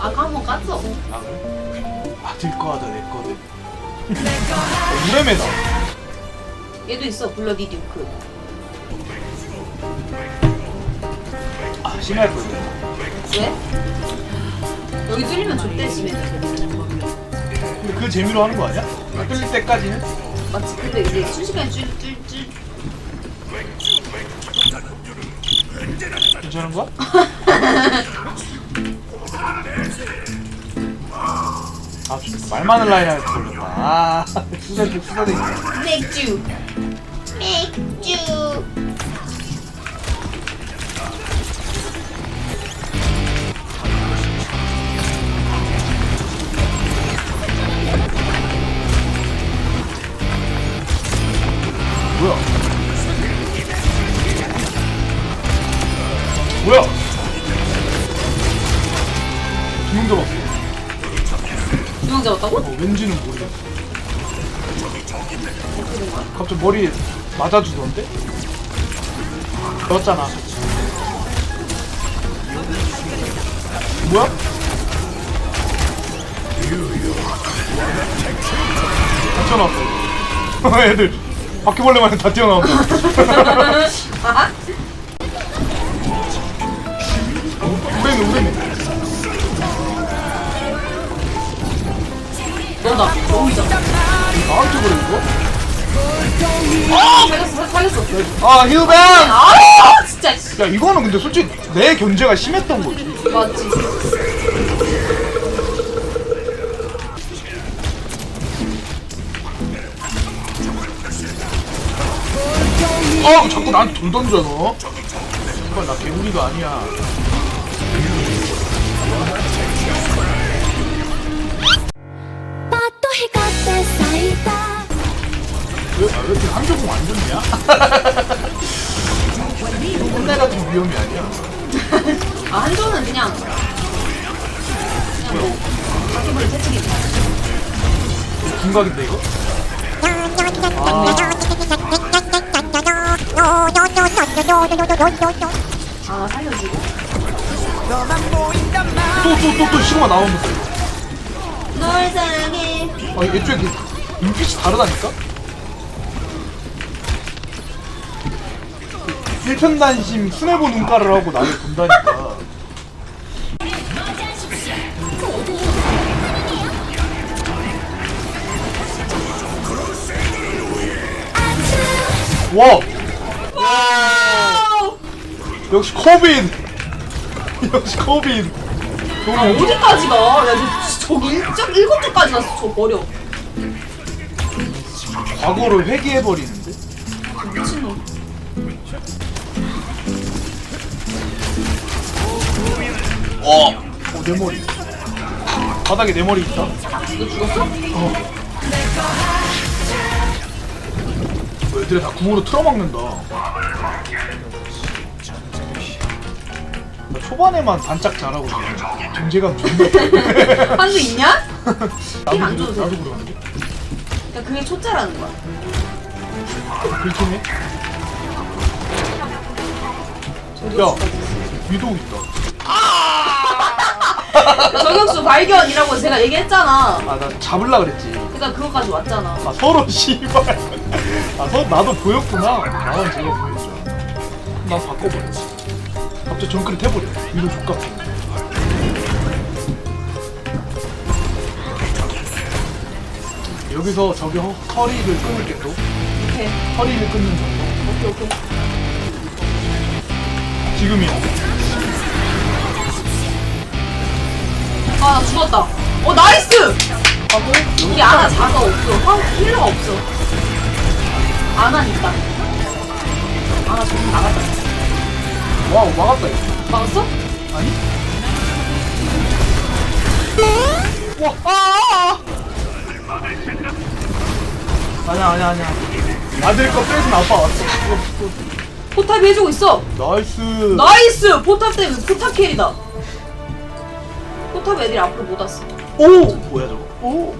아까 한번 깠어. 아 그래? 아들 거하다 내 거들 어, 유레메다 얘도 있어 블러디 듀크. 아 심할 거야 왜? 여기 뚫리면 좋대 지면. 근데 그 재미로 하는 거 아니야? 아, 뚫릴 때까지는? 맞지? 근데 이제 순식간에 쭈쭈쭈. 괜찮은 거야? 아 진짜 말 많은 라인을 걸렸다 아 수사대 수사대 맥주. 맥주. 뭐야 뭐야 두명 잡았어 두명 잡았다고? 어, 왠지는 모르겠어 어떻게 된 거야? 갑자기 머리에 맞아주던데? 넣었잖아 뭐야? 다 튀어나왔어 애들 바퀴벌레만 다 튀어나온다 아하. 우레네 우레네 너다. 너무잖아. 나한테 그래 이거? 살렸어 살렸어. 아 힐뱅! 아 진짜. 씨. 야 이거는 근데 솔직히 내 견제가 심했던 거지 맞지. 아 자꾸 나한테 돈 던져 너 정말 나 개구리가 아니야 왜 이렇게 한조공 안 좋냐? 혼내 같은 위험이 아니야 아 한조는 그냥 뭐 중각인데 이거? 아 살려주고 또 또 또 또 시그마 나오는 거 널 사랑해 아 애초에 그 눈빛이 다르다니까? 일편단심 순애보 눈가를 하고 나를 본다니까 와! 역시 코빈! 역시 코빈! 아 어디까지 가? 야 저, 일곱 쪽까지 갔어 저 버려 과거를 회귀해버리는데? 미친놈 어! 어, 내 머리. 바닥에 내 머리 있다. 너 죽었어? 어. 어, 애들이 다 구멍으로 틀어막는다. 나 초반에만 반짝 잘하고 있네. 존재감 존나. 한조 있냐? 나도, 그러- 줘도 나도 돼. 그러는데? 야 그게 초짜라는 거야 해. 저기 야, 위도우 있다. 저격수 발견이라고 제가 얘기했잖아 아, 나 잡을라 그랬지. 그니까 그거까지 왔잖아 아, 서로 씨발. 아, 서, 나도 보였구나. 나만 제가 알아. 난 바꿔버렸지. 갑자기 정크를 해버려. 위로 족같은. 여기서 저기 허, 허리를 끊을게 또. 오케이 허리를 끊는 정도. 오케이 오케이 지금이야. 아 나 죽었다 어 나이스 하고 우리 아나 자가 없어 화 힐러가 없어 아나는 있다 아나 조금 나갔다 와우 막았다 이거. 막았어? 아니? 와, 아! 아니야, 아니야, 아니야. 아들 거 빼서 아빠 왔어. 이거, 포탑 해주고 있어. 나이스. 나이스 포탑 때문에 포탑 캐리다 포탑 애들이 앞으로 못 왔어 오! 뭐야 저거? 오!